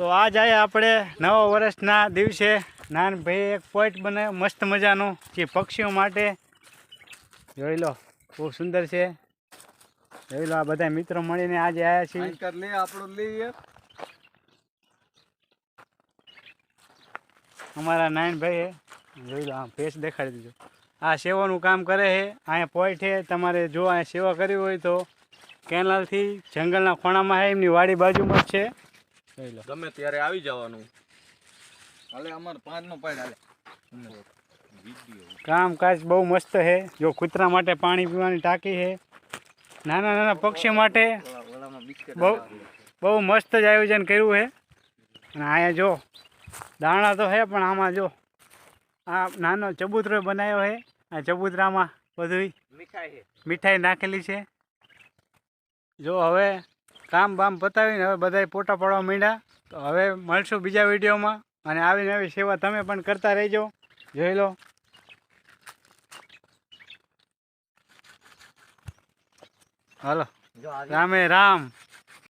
તો આ આયા આપણે નવા વર્ષના દિવસે. નાનભાઈ એક પોઈન્ટ બનાવ્યો મસ્ત મજાનો જે પક્ષીઓ માટે. જોઈ લો ખૂબ સુંદર છે. જોઈ લો આ બધા મિત્રો મળીને આજે આવ્યા છીએ. આપણો લઈએ. અમારા નાયણભાઈ હે જોઈ લો આ ફેસ દેખાડી દીધો. આ સેવાનું કામ કરે છે અહીંયા પોઈન્ટ છે. તમારે જો અહીંયા સેવા કરવી હોય તો કેનાલથી જંગલના ખોણામાં એમની વાડી બાજુમાં જ છે. ગમે ત્યારે આવી જવાનું. હાલે અમાર પાંચ નો પાડ હાલે. કામકાજ બહુ મસ્ત છે. જો કૂતરા માટે પાણી પીવાની ટાંકી છે. નાના નાના પક્ષીઓ માટે બહુ બહુ મસ્ત જ આયોજન કર્યું છે. અને અહીંયા જો દાણા તો છે પણ આમાં જો આ નાનો ચબૂતરો બનાવ્યો છે. આ ચબૂતરામાં બધું મીઠાઈ મીઠાઈ નાખેલી છે. જો હવે કામ બામ પતાવીને હવે બધાય પોટા પાડવા માંડ્યા. તો હવે મળશું બીજા વિડીયોમાં. અને આવીને આવી સેવા તમે પણ કરતા રહેજો. જોઈ લો. હલો. રામે રામ.